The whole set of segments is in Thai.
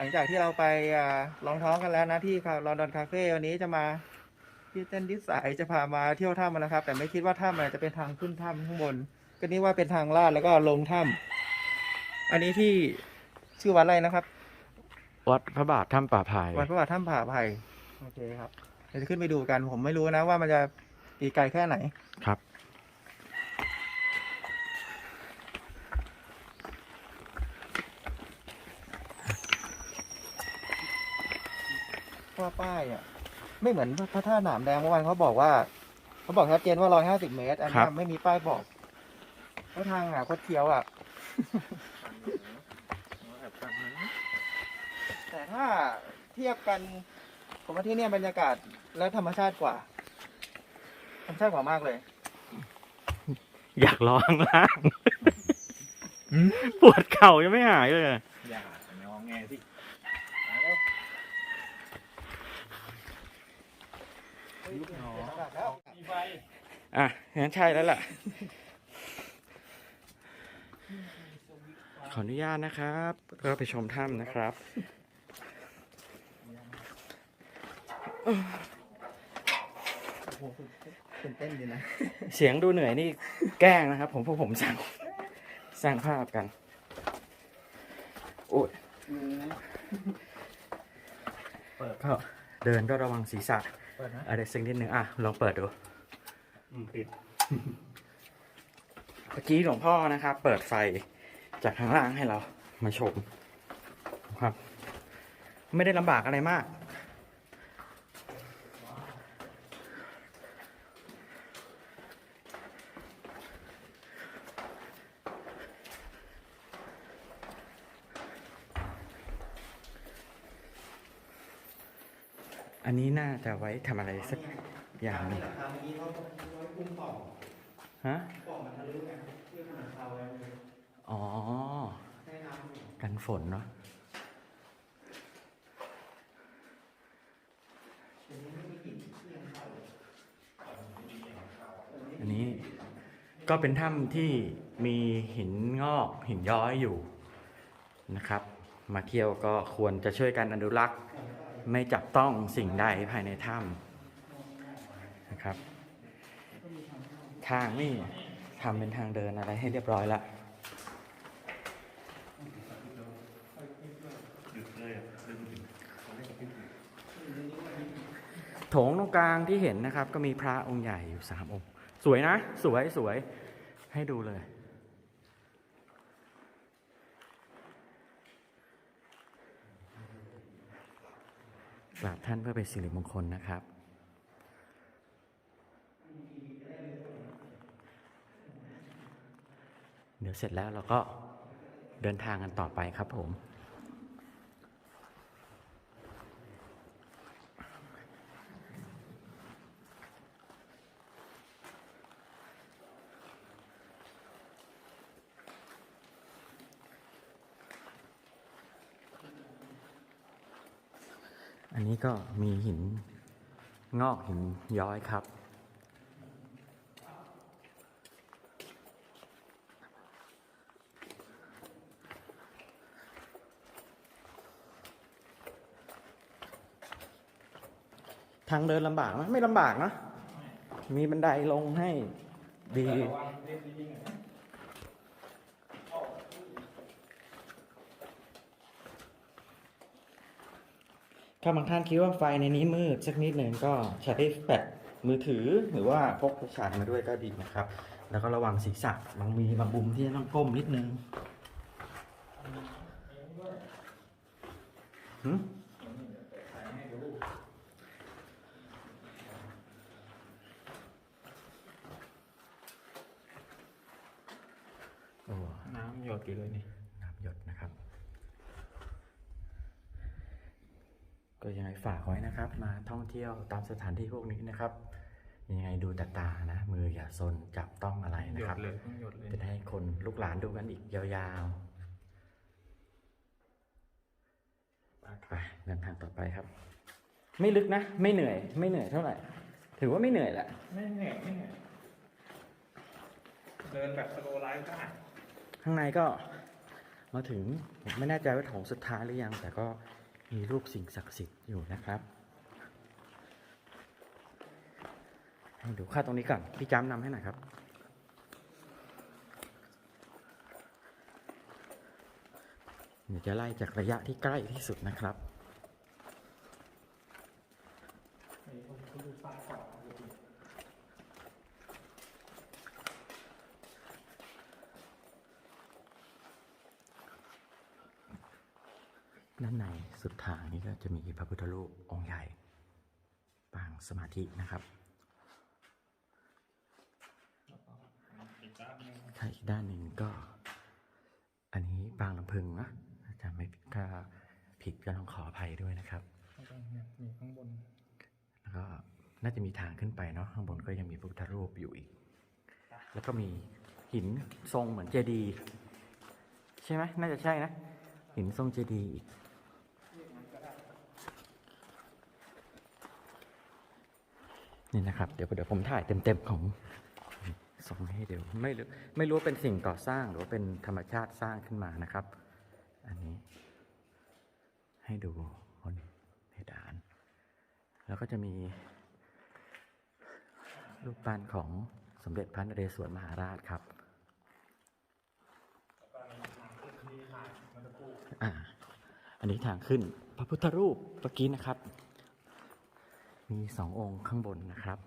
หลังจากที่เราไปอ่าลองท้องกันแล้วนะที่ลอนดอนคาเฟ่วันนี้จะมาที่เต้นดิสสายจะพามาเที่ยวถ้ำนะครับ แต่ไม่คิดว่าถ้ำมันจะเป็นทางขึ้นถ้ำข้างบน ก็นี่ว่าเป็นทางลาดแล้วก็ลงถ้ำอันนี้ที่ชื่อวัดอะไรนะครับ วัดพระบาทถ้ำป่าพายวัดพระบาทถ้ำผาไผ่โอเคครับเดี๋ยวจะขึ้นไปดูกันผมไม่รู้นะว่ามันจะอีกไกลแค่ไหนครับ เพราะ ว่าป้ายอะไม่เหมือนพระธาตุหนามแดงเมื่อวานเขาบอกว่า เขาบอกชัดเจนว่าร้อยห้าสิบเมตร อันครันี้บไม่มีป้ายบอกเพราะทางอะคดเคี้ยวอะ แต่ถ้าเทียบกันผมว่าที่เนี่ยบรรยากาศและธรรมชาติกว่า ธรรมชาติกว่ามากเลย อยากลองล่างปวดเข่ายังไม่หายเลยอย่าน้องแงสิมาแล้ว ยุบหนอแล้ว มีไฟ อะงั้นใช่แล้วล่ะ ขออนุญาตนะครับก็ไปชมถ้ำนะครับโอ้โหตื่นเต้นดีนะ เสียงดูเหนื่อยนี่แกล้งนะครับ ผมพวกผมสร้างสร้างภาพกัน โอ้ยเปิดก็เดินก็ระวังศีรษะ เปิดนะอะไรสักนิดหนึ่งอะ ลองเปิดดู อืมปิดเมื่อกี้หลวงพ่อนะครับ เปิดไฟจากข้างล่างให้เรา มาชมครับ ไม่ได้ลำบากอะไรมาก อันนี้น่าจะไว้ทำอะไรสักอย่างหนึงทางนี้เขาเขา คุ้มป่องฮะป่องมันทะลุไงเพื่อทำเขาไว้เลยอ๋อ ให้น้ำกันฝนเนาะอันนี้ก็เป็นถ้ำที่มีหินงอกหินย้อยอยู่นะครับ มาเที่ยวก็ควรจะช่วยกันอนุรักษ์ ไม่จับต้องสิ่งใดภายในถ้ำนะครับ ทางนี่ทำเป็นทางเดินอะไรให้เรียบร้อยล้วโถงตรงกลางที่เห็นนะครับ ก็มีพระองค์ใหญ่อยู่สามองค์ สวยนะ สวยสวยให้ดูเลย กราบท่านเพื่อเป็นสิริมงคลนะครับ เดี๋ยวเสร็จแล้วเราก็เดินทางกันต่อไปครับผม อันนี้ก็มีหินงอกหินย้อยครับ ทางเดินลำบากไหมไม่ลำบากนะ มีบันไดลงให้ดี ถ้าบางท่านคิดว่าไฟในนี้มืดสักนิดหนึ่งก็ใช้แบตมือถือหรือว่าพกไฟฉายมาด้วยก็ดีนะครับ แล้วก็ระวังศีรษะบางมีบางบุมที่ต้องก้มนิดนึงหึโอ้ น้ำหยดกี่เลยนี่ น้ำหยดนะครับ ก็ยังไงฝากไว้นะครับ มา ท่องเที่ยวตามสถานที่พวกนี้นะครับ ยังไงดูแต่ตานะ มืออย่าซนจับต้องอะไรหนะยครัดบเลยต้องหยดเลยจะได้ให้คนลูกหลานดูกันอีกยาวๆไปเดินทางต่อไปครับ ไม่ลึกนะ ไม่เหนื่อย ไม่เหนื่อยเท่าไหร่ ถือว่าไม่เหนื่อยแหละไม่เหนื่อยไม่เหนื่อยเดินแบบสโลว์ไลฟ์ได้ข้างในก็มาถึงผมไม่แน่ใจว่าโถงสุดท้ายหรือยัง แต่ก็มีรูปสิ่งศักดิ์สิทธิ์อยู่นะครับ ให้ดูค่าตรงนี้ก่อนพี่จ้ำนำให้หน่อยครับเดี๋ยวจะไล่จากระยะที่ใกล้ที่สุดนะครับด้านในสุดทางนี้ก็จะมีพระพุทธรูปองค์ใหญ่ปางสมาธินะครับ อีกด้านหนึง ถ้าอีกด้านหนึ่งก็ อันนี้ปางลำพึงนะอาจารย์ไม่ถ้าผิดก็ต้องขออภัยด้วยนะครับมีข้างบน แล้วก็น่าจะมีทางขึ้นไปเนาะข้างบนก็ยังมีพระพุทธรูปอยู่อีก แล้วก็มีหินทรงเหมือนเจดีย์ใช่ไหมน่าจะใช่นะ หินทรงเจดีย์อีกนี่นะครับ เดี๋ยวเดี๋ยวผมถ่ายเต็มๆของ ส่งให้เดี๋ยวไม่รู้ไม่รู้เป็นสิ่งก่อสร้างหรือว่าเป็นธรรมชาติสร้างขึ้นมานะครับ อันนี้ ให้ดูบนเพดาน แล้วก็จะมี รูปปั้นของสมเด็จพระนเรศวรมหาราชครับอ่าอันนี้ทางขึ้นพระพุทธรูปเมื่อกี้นะครับ มีสององค์ข้างบนนะครับ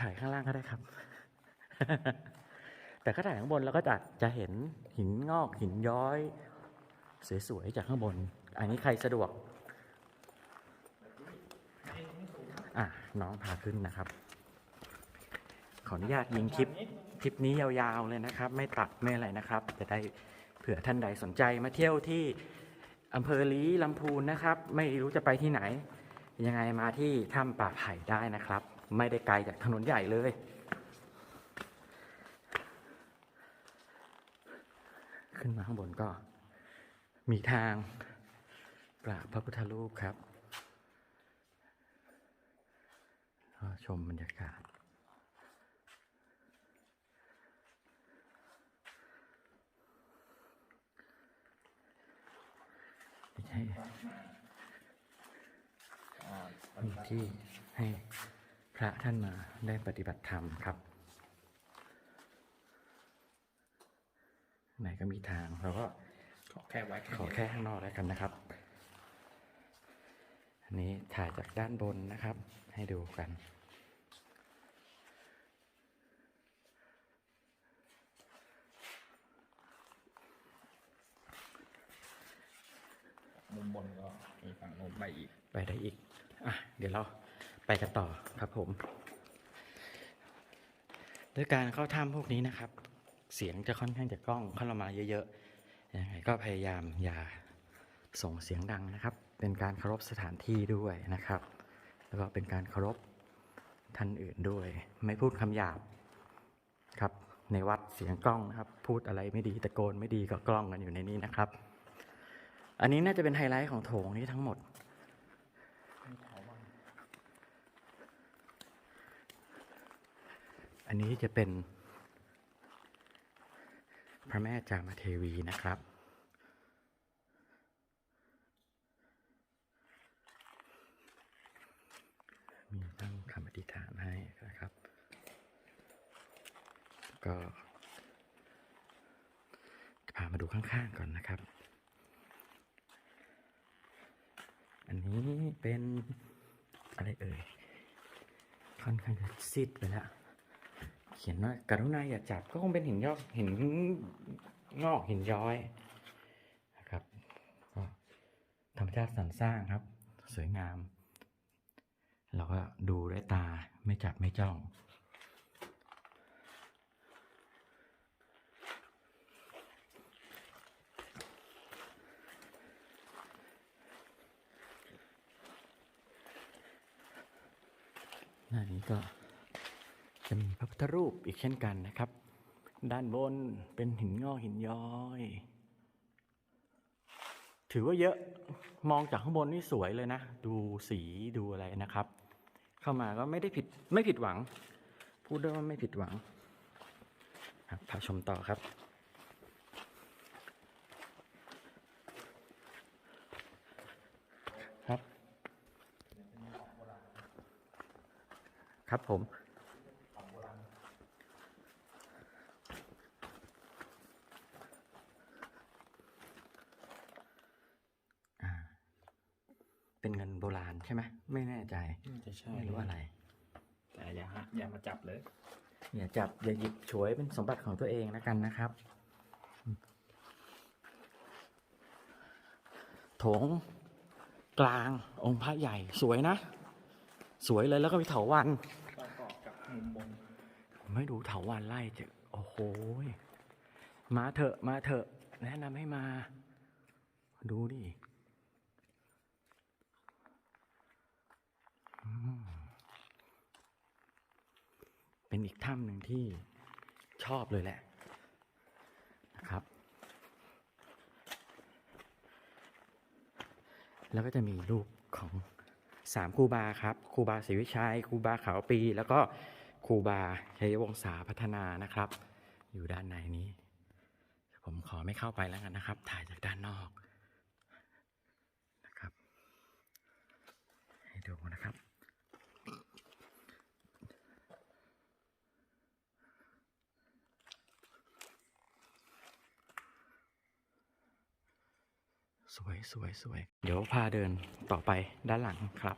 ถ่าย ข้างล่างก็ได้ครับ แต่ก็ถ่ายข้างบนแล้วก็จะจะเห็นหินงอกหินย้อย สวยๆจากข้างบน อันนี้ใครสะดวกอะน้องพาขึ้นนะครับ ขออนุญาตยิงคลิปคลิปนี้ยาวๆเลยนะครับ ไม่ตัดไม่อะไรนะครับ จะได้เผื่อท่านใดสนใจมาเที่ยวที่อำเภอลีลำพูนนะครับ ไม่รู้จะไปที่ไหน ยังไงมาที่ถ้ำป่าไผ่ได้นะครับ ไม่ได้ไกลจากถนนใหญ่เลย ขึ้นมาข้างบนก็ มีทางกราบพระพุทธรูปครับชมบรรยากาศมีที่ให้ ระท่านมาได้ปฏิบัติธรรมครับ ไหนก็มีทางเราก็ขอแค่ไว้แค่ขอนี้แค่ข้างนอกแล้วกันนะครับ อันนี้ถ่ายจากด้านบนนะครับ ให้ดูกันมุมบนก็มีฝั่งโน้นไปอีก ไปได้อีก อะ เดี๋ยวเรา ไปกันต่อครับผมด้วยการเข้าถ้ำพวกนี้นะครับ เสียงจะค่อนข้างจะกล้องเข้ามาเยอะๆยังไงก็พยายามอย่าส่งเสียงดังนะครับ เป็นการเคารพสถานที่ด้วยนะครับ แล้วก็เป็นการเคารพท่านอื่นด้วย ไม่พูดคำหยาบครับ ในวัดเสียงกล้องนะครับ พูดอะไรไม่ดีตะโกนไม่ดีก็กล้องกันอยู่ในนี้นะครับ อันนี้น่าจะเป็นไฮไลท์ของโถงนี้ทั้งหมด อันนี้จะเป็น พระแม่จามเทวีนะครับ มีตั้งคำอธิษฐานให้นะครับ ก็พามาดูข้างๆก่อนนะครับ อันนี้เป็นอะไรเอ่ย ค่อนข้างจะซิดไปแล้ว เขียนว่ากรุณาอย่าจับก็คงเป็นหินยอกหินงอกหินย้อยนะครับก็ธรรมชาติสรรสร้างครับ สวยงาม เราก็ดูด้วยตาไม่จับไม่จ้องหน้านี้ก็ จะมีพระพุทธรูปอีกเช่นกันนะครับ ด้านบนเป็นหินงอกหินย้อย ถือว่าเยอะมองจากข้างบนนี่สวยเลยนะ ดูสีดูอะไรนะครับ เข้ามาก็ไม่ได้ผิดไม่ผิดหวัง พูดได้ว่าไม่ผิดหวังพาชมต่อครับครับครับผม อ่า เป็นเงินโบราณใช่ไหม ไม่แน่ ใจจะใช่ไม่รู้อะไร แต่อย่าฮะอย่ามาจับเลย อย่าจับอย่าหยิบฉวยเป็นสมบัติของตัวเองแล้วกันนะครับโถงกลางองค์พระใหญ่สวยนะ สวยเลยแล้วก็มีเถาวันประกอบกับมุมบนผมไม่ดูเถาวันไล่เจอโอ้โหยมาเถอะมาเถอะแนะนำให้มา ดูดิอืม เป็นอีกถ้ำหนึ่งที่ชอบเลยแหละนะครับ แล้วก็จะมีรูปของสามครูบาครับครูบาศรีวิชัยครูบาขาวปี แล้วก็ครูบาชัยวงศาพัฒนานะครับ อยู่ด้านในนี้ ผมขอไม่เข้าไปแล้วกันนะครับ ถ่ายจากด้านนอกนะครับ ให้ดูนะครับ ส วยสวยสวย เดี๋ยวพาเดินต่อไปด้านหลังครับ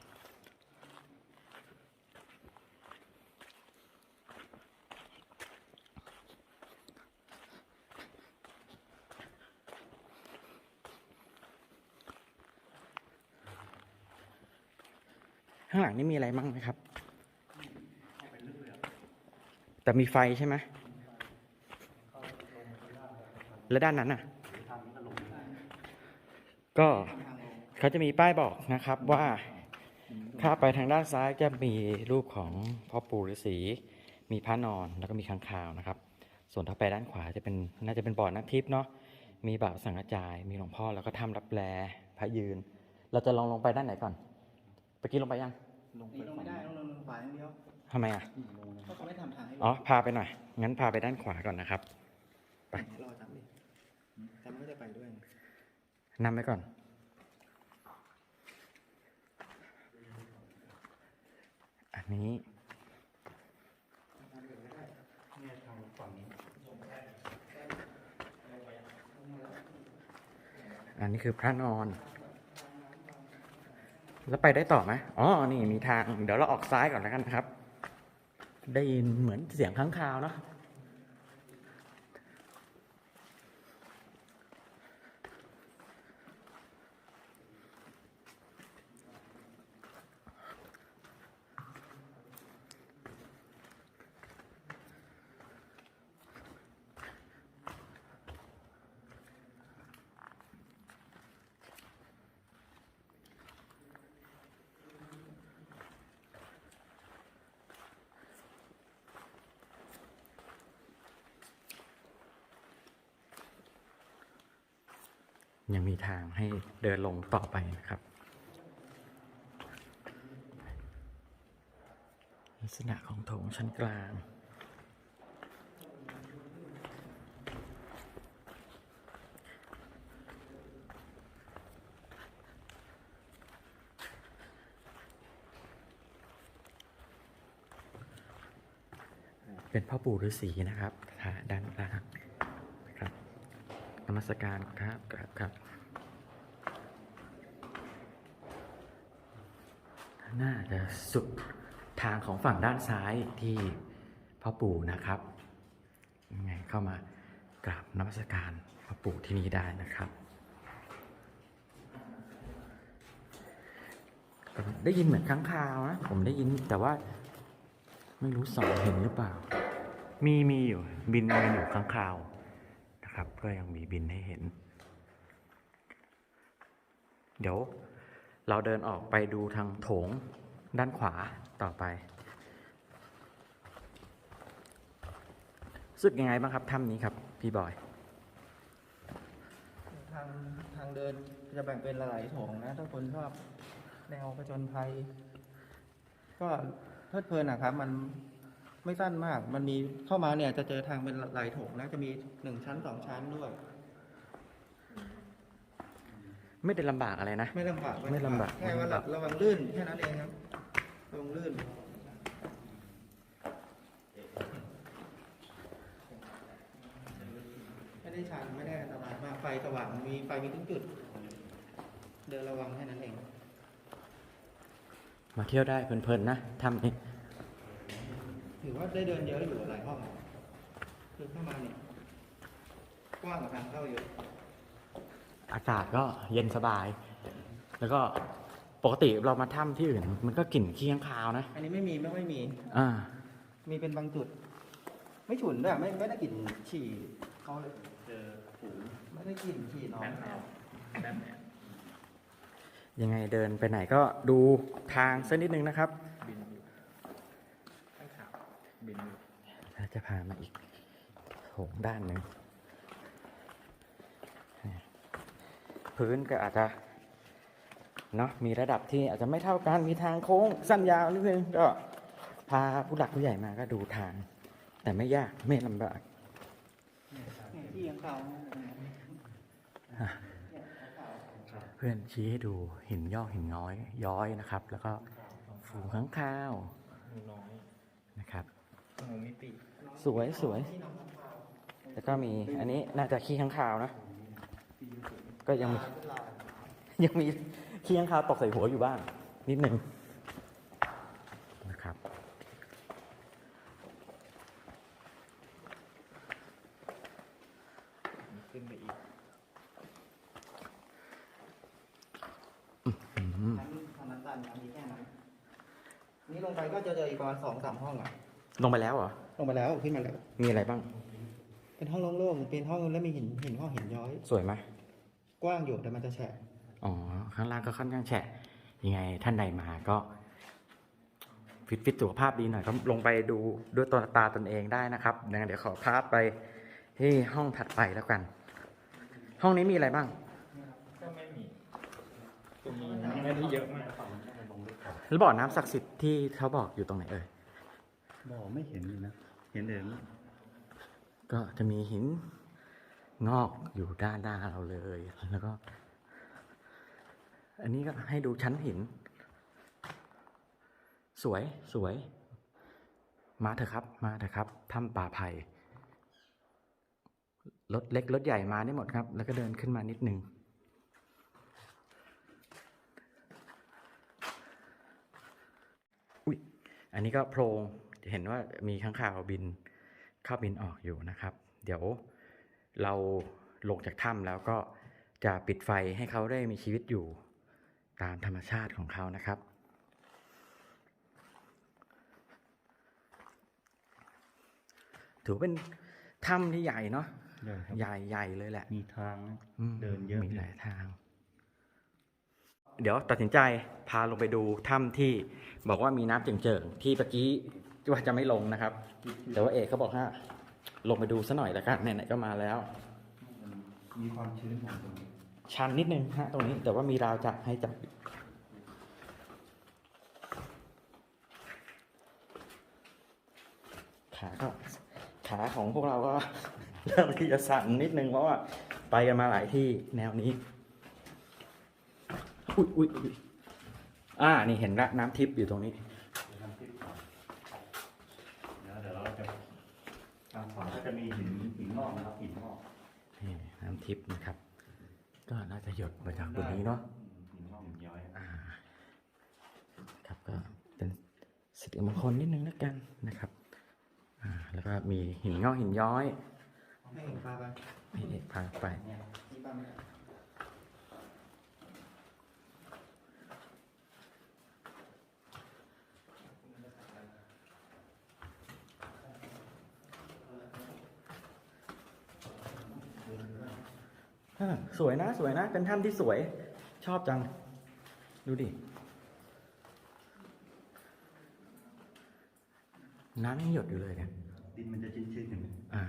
ข้างหลังนี่มีอะไรมั่งไหมครับ แต่มีไฟใช่ไหมแล้วด้านนั้นน่ะ ก็เขาจะมีป้ายบอกนะครับว่าถ้าไปทางด้านซ้ายจะมีรูปของพ่อปู่ฤาษีมีพระนอนแล้วก็มีค้างคาวนะครับ ส่วนถ้าไปด้านขวาจะเป็นน่าจะเป็นบ่อน้ำทิพย์เนาะมีบ่าวสังกระจาย มีหลวงพ่อแล้วก็ถ้ำรับแลพระยืน เราจะลองลงไปด้านไหนก่อนเมื่อกี้ลงไปยังลงไปนี่ลงไม่ได้ต้องลงขวาอย่างเดียวทำไมอะเพราะเขาไม่ทำทางให้ลงอ๋อพาไปหน่อยงั้นพาไปด้านขวาก่อนนะครับไป รอจำดิจำไม่ได้ไปด้วย นำไปก่อน อันนี้อันนี้คือพระนอน แล้วไปได้ต่อไหมอ๋อ นี่มีทาง เดี๋ยวเราออกซ้ายก่อนแล้วกันนะครับ ได้ยินเหมือนเสียงข้างคาวเนาะ ยังมีทางให้เดินลงต่อไปนะครับ ลักษณะของโถงชั้นกลางเป็นพ่อปู่ฤาษีนะครับด้านล่าง นมัสการครับครับครับน่าจะสุดทางของฝั่งด้านซ้ายที่พ่อปู่นะครับยังไงเข้ามากราบนมัสการพ่อปู่ที่นี่ได้นะครับ ได้ยินเหมือนค้างคาวนะ ผมได้ยินแต่ว่าไม่รู้สองเห็นหรือเปล่า มีมีอยู่บินบินอยู่ค้างคาว นะครับ ก็ยังมีบินให้เห็น เดี๋ยวเราเดินออกไปดูทางโถงด้านขวาต่อไปสึกยังไงบ้างครับถ้ำนี้ครับ พี่บอย ทางทางเดินจะแบ่งเป็นหลายๆโถงนะ ถ้าคนชอบแนวผจญภัย ก็เพลิดเพลินนะครับ มัน ไม่สั้นมาก มันมีเข้ามาเนี่ยจะเจอทางเป็นหลายโถงแล้วจะมีหนึ่งชั้นสองชั้นด้วย ไม่ได้ลำบากอะไรนะ ไม่ลำบากไม่ลำบากแค่ว่าระวังลื่นแค่นั้นเองครับระวังลื่นไม่ได้ชันไม่ได้อันตรายมากไฟสว่างมีไฟมีทุกจุด เดินระวังแค่นั้นเอง มาเที่ยวได้เพลินๆนะทำนี้ ถือว่าได้เดินเยอะอยู่หลายห้องคือเข้ามาเนี่ยกว้างกว่าทางเข้าเยอะอากาศก็เย็นสบาย แล้วก็ปกติเรามาถ้ำที่อื่น มันก็กลิ่นขี้ข้างคาวนะ อันนี้ไม่มีไม่ไม่มี อ่า มีเป็นบางจุด ไม่ฉุนด้วยไม่ไม่ได้กลิ่นฉี่เขาเลยเจอฝูงไม่ได้กลิ่นฉี่น้องแบทแมนแบทแมนยังไงเดินไปไหนก็ดูทางสักนิดนึงนะครับ บินอยู่ข้างขาว บินอยู่เราจะพามาอีกโถงด้านหนึ่งพื้นก็อาจจะเนาะมีระดับที่อาจจะไม่เท่ากันมีทางโค้งสั้นยาวนิดนึงก็พาผู้หลักผู้ใหญ่มาก็ดูทาง แต่ไม่ยากไม่ลำบากเนี่ยที่ยังเขาเพื่อนชี้ให้ดูหินยอกหินย้อย ย้อยนะครับ แล้วก็ฝูงข้างข้าว งูน้อย นะครับ งูมิติสวยสวย แล้วก็มีอันนี้น่าจะขี้ข้างคาวนะ ก็ยังมียังมีขี้ข้างคาวตกใส่หัวอยู่บ้าง นิดหนึ่งนะครับ ขึ้นไปอีก อืม ชั้นทางนั้นตันนะมีแค่นั้นนี่ลงไปก็จะเจออีกประมาณสองสามห้องอะ ลงไปแล้วเหรอ ลงไปแล้วขึ้นมาแล้ว มีอะไรบ้าง เป็นห้องโล่งๆเป็นห้องแล้วมีหินหินห้องหินย้อย สวยไหมกว้างอยู่แต่มันจะแฉะอ๋อ ข้างล่างก็ค่อนข้างแฉะ ยังไงท่านใดมาก็ฟิตฟิตสุขภาพดีหน่อยก็ลงไปดูด้วยตัวตาตนเองได้นะครับงั้นเดี๋ยวขอพาไปที่ห้องถัดไปแล้วกัน ห้องนี้มีอะไรบ้าง ก็ไม่มีก็มีไม่ได้เยอะมาก แล้วบ่อน้ำศักดิ์สิทธิ์ที่เขาบอกอยู่ตรงไหนเอ่ย บ่อไม่เห็นเลยนะ เห็นแต่ก็จะมีหินงอกอยู่ด้านหน้าเราเลย แล้วก็ อันนี้ก็ให้ดูชั้นหิน สวยสวย มาเถอะครับ มาเถอะครับถ้ำป่าไผ่รถเล็กรถใหญ่มาได้หมดครับ แล้วก็เดินขึ้นมานิดนึงอุ้ยอันนี้ก็โพรง เห็นว่ามีข้างคาวบินเข้าบินออกอยู่นะครับ เดี๋ยวเราลงจากถ้ำแล้วก็จะปิดไฟให้เขาได้มีชีวิตอยู่ตามธรรมชาติของเขานะครับ ถือเป็นถ้ำที่ใหญ่เนาะใหญ่ครับใหญ่ใหญ่เลยแหละ มีทางนะอืมเดินเยอะมีหลายทาง เดี๋ยวตัดสินใจพาลงไปดูถ้ำที่บอกว่ามีน้ำเจิ่งๆที่เมื่อกี้ ว่าจะไม่ลงนะครับ แต่ว่าเอกเขาบอกว่าลงไปดูซะหน่อยแล้วกันไหนๆก็มาแล้ว มีความชื้นของตรงนี้ชันนิดนึงฮะตรงนี้แต่ว่ามีราวจับให้จับอยู่ขาก็ขาของพวกเราก็เริ่มที่จะสั่นนิดนึงเพราะว่าไปกันมาหลายที่แนวนี้ อุ้ยอุ้ยอุ้ยอ่า นี่เห็นละน้ำทิพย์อยู่ตรงนี้ ทำที่ก่อนแล้วเดี๋ยวเราจะทางขวาก็จะ มีหินหินงอกนะครับหินงอกนี่น้ำทิพย์นะครับ ก็น่าจะหยดมาจากบนนี้เนาะหินงอกหินย้อยอ่า ครับก็เป็นสิริมงคลนิดนึงแล้วกันนะครับ อ่า แล้วก็มีหินงอกหินย้อย ให้เห็นพาไปให้เอกพาไปที่บ้านอ่า สวยนะ สวยนะ เป็นถ้ำที่สวย ชอบจัง ดูดิ น้ำยังหยดอยู่เลยเนี่ย ดินมันจะชื้นๆอย่างนี้อ่า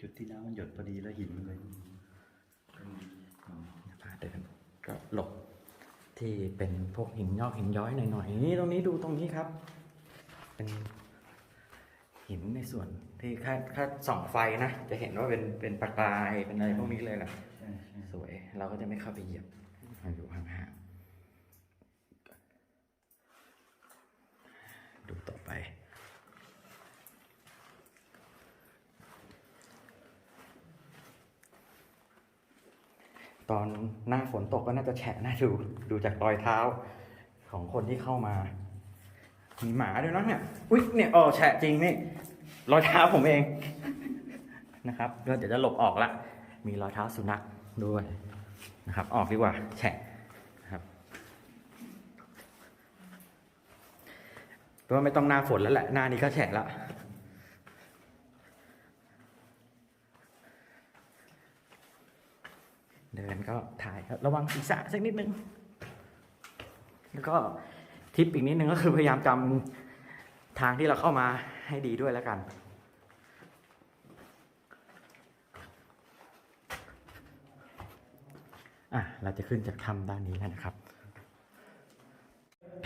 จุดที่น้ำมันหยดพอดีแล้วหินมันเลยพาเดินก็หลบที่เป็นพวกหินงอกหินย้อยหน่อยๆนี่ตรงนี้ดูตรงนี้ครับ เป็นหินในส่วน ที่ถ้าถ้าส่องไฟนะ จะเห็นว่าเป็นเป็นประกายเป็นอะไรพวกนี้เลยแหละใช่ใช่สวย เราก็จะไม่เข้าไปเหยียบเราอยู่ห่างๆดูต่อไปตอนหน้าฝนตกก็น่าจะแฉะน่าดูดูจากรอยเท้าของคนที่เข้ามา มีหมาด้วยเนาะเนี่ย อุ๊ยเนี่ยอ๋อแฉะจริงนี่ รอยเท้าผมเองนะครับก็เดี๋ยวจะหลบออกละ มีรอยเท้าสุนัขด้วยนะครับ ออกดีกว่าแฉะนะครับเพราะว่าไม่ต้องหน้าฝนแล้วแหละ หน้านี้ก็แฉะล้วเดินก็ถ่ายครับระวังศีรษะสักนิดนึง แล้วก็ทิปอีกนิดนึงก็คือพยายามจำทางที่เราเข้ามา ให้ดีด้วยแล้วกัน อะ เราจะขึ้นจากถ้ำด้านนี้แล้วนะครับ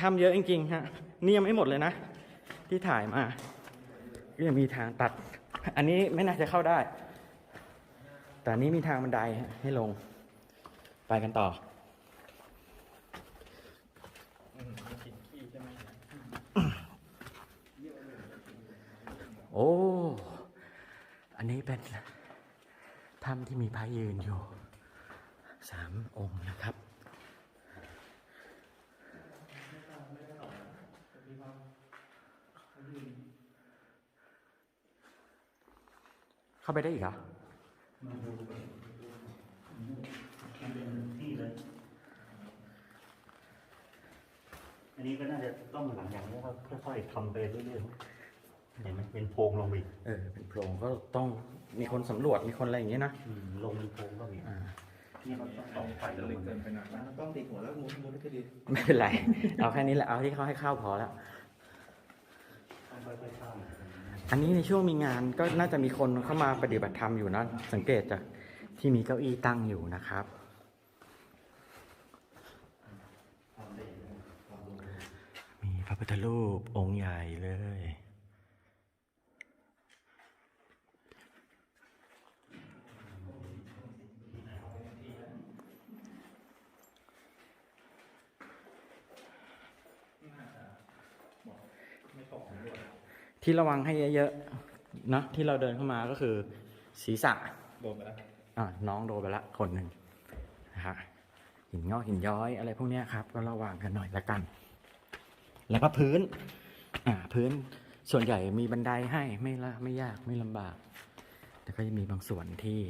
ถ้ำเยอะจริงๆฮะนี่ยังไม่หมดเลยนะ ที่ถ่ายมาก็ยังมีทางตัด อันนี้ไม่น่าจะเข้าได้ แต่นนี้มีทางบันไดให้ลง ไปกันต่อมมันกินขี้ใช่ไหม โอ้ อันนี้เป็นถ้ำที่มีพระยืนอยู่สามองค์นะครับเข้าไปได้อีกเหรอมาดูมันเป็นที่เลยอันนี้ก็น่าจะต้องหลังอย่างนี้ก็ค่อยๆทำไปเรื่อยๆ เห็นไหมเป็นโพรงลงไปอีกเออเป็นโพรงก็ต้องมีคนสำรวจมีคนอะไรอย่างเงี้ยนะอืมลงเป็นโพรงก็มีอ่านี่ก็ต้องต่อไฟลจะงลึกมาเกินไปหน่อยนะต้องติดหัวแล้วมุนมุนก็ดีไม่เป็นไร เอาแค่นี้แหละเอาที่เขาให้เข้าพอแล้ว ต้องค่อยๆสร้างอันนี้ในช่วงมีงานก็น่าจะมีคนเข้ามาปฏิบัติธรรมอยู่นะสังเกตจากที่มีเก้าอี้ตั้งอยู่นะครับ มีพระพุทธรูปองค์ใหญ่เลย ที่ระวังให้เยอะๆเนอะที่เราเดินเข้ามาก็คือศีรษะโดนไปแล้วอ่าน้องโดนไปละคนหนึ่งนะฮะหินงอกหินย้อยอะไรพวกเนี้ยครับ ก็ระวังกันหน่อยละกัน แล้วก็พื้น อ่าพื้นส่วนใหญ่มีบันไดให้ไม่ละไม่ยากไม่ลำบาก แต่ก็จะมีบางส่วนที่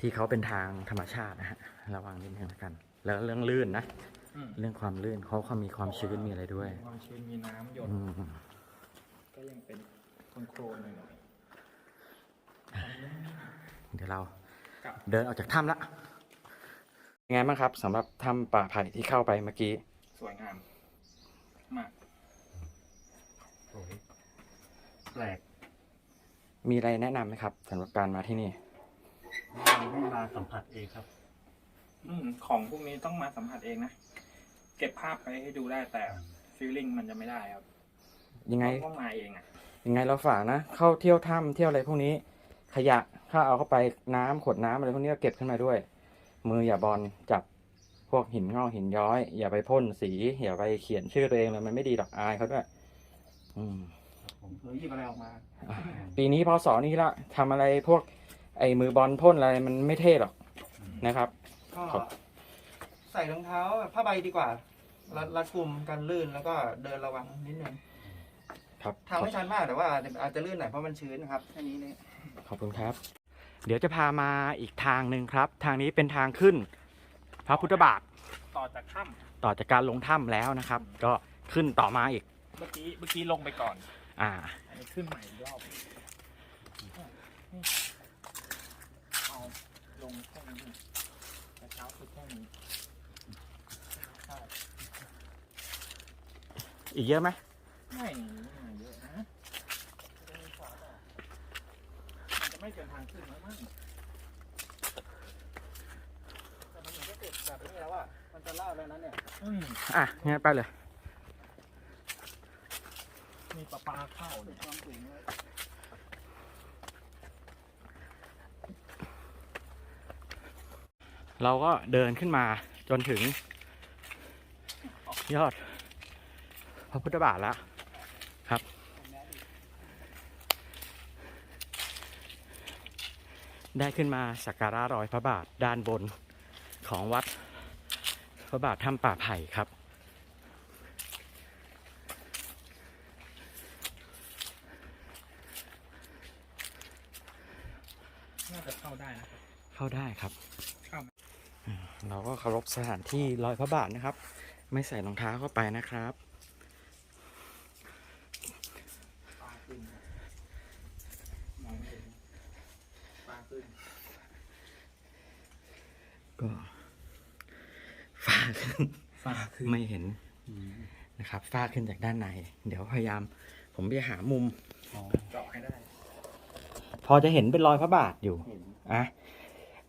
ที่เขาเป็นทางธรรมชาตินะฮะระวังนิดนึงละกัน แล้วเรื่องลื่นนะ อืมเรื่องความลื่นเขาเขามีความชื้นมีอะไรด้วย ความชื้นมีน้ำหยด อืม ก็ยังเป็นโคลนๆหน่อยเดี๋ยวเราครับเดินออกจากถ้ำละยังไงบ้างครับสำหรับถ้ำป่าไผ่ที่เข้าไปเมื่อกี้ๆสวยงาม มากสวยแปลก มีอะไรแนะนำไหมครับสำหรับการมาที่นี่ให้มาสัมผัสเองครับ อืมของพวกนี้ต้องมาสัมผัสเองนะ เก็บภาพไปให้ดูได้แต่ฟีลลิ่งมันจะไม่ได้ครับ ยังไงต้องมาเองอะยังไงเราฝากนะเข้าเที่ยวถ้ำเที่ยวอะไรพวกนี้ ขยะถ้าเอาเข้าไปน้ำขวดน้ำอะไรพวกนี้ก็เก็บขึ้นมาด้วย มืออย่าบอลจับพวกหินงอกหินย้อย อย่าไปพ่นสีอย่าไปเขียนชื่อตัวเองเลยมันไม่ดีหรอกอายเขาด้วยอืมเออหยิบอะไรออกมาอะปีนี้พศนี้ละทำอะไรพวก ไอ้มือบอลพ่นอะไรมันไม่เท่หรอกนะครับก็ครับใส่รองเท้าผ้าใบดีกว่ารัดรัดกลุ่มกันลื่นแล้วก็เดินระวังนิดนึง ครับทางไม่ชันมากแต่ว่าอาจจะลื่นหน่อยเพราะมันชื้นนะครับแค่นี้เนี่ยขอบคุณครับ เดี๋ยวจะพามาอีกทางหนึ่งครับ ทางนี้เป็นทางขึ้น พระพุทธบาทต่อจากถ้ต่อจากการลงถ้ำแล้วนะครับ ก็ขึ้นต่อมาอีกำเมื่อกี้เมื่อกี้ลงไปก่อน อ่าอันนี้ขึ้นใหม่อีกรอบเอาลงแค่นี้แต่เช้าคือแค่นี้ใช่อีกเยอะไหมไม่ไม่เยอะนะมันจะไม่เกินทางขึ้นแล้วมั้ง แต่มัน เหมือะติดแบบนี้แล้วอะมันะเนี่ยอืมอะงั้นไปเลย มีปลาปลาข้าวเนี่ยความสูงเลยเราก็เดินขึ้นมาจนถึง ยอด พระพุทธบาทแล้วครับ ได้ขึ้นมาสักการะรอยพระบาทด้านบนของวัด พระบาทถ้ำป่าไผ่ครับ น่าจะเข้าได้นะครับ เข้าได้ครับเข้าอืมเราก็เคารพสถานที่รอยพระบาทนะครับ ไม่ใส่รองเท้าเข้าไปนะครับปลาขึ้นมองไม่เห็นปลาขึ้นก็ ฝ้าขึ้นปลาขึ้นไม่เห็นนะครับฝ้าขึ้นจากด้านใน เดี๋ยวพยายาม ผมไปหามุมเจาะให้ได้ พอจะเห็นเป็นรอยพระบาทอยู่อะ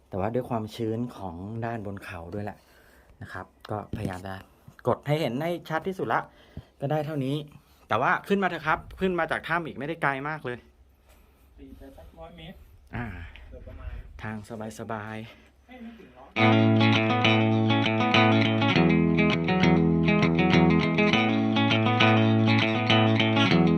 แต่ว่าด้วยความชื้นของด้านบนเขาด้วยแหละนะครับ ก็พยายามจะกดให้เห็นให้ชัดที่สุดละ ก็ได้เท่านี้ แต่ว่าขึ้นมาเถอะครับ ขึ้นมาจากถ้ำอีกไม่ได้ไกลมากเลยตีไปสักร้อยเมตรอ่าโดยประมาณทางสบายไม่ไม่ถึงร้อย Thank you.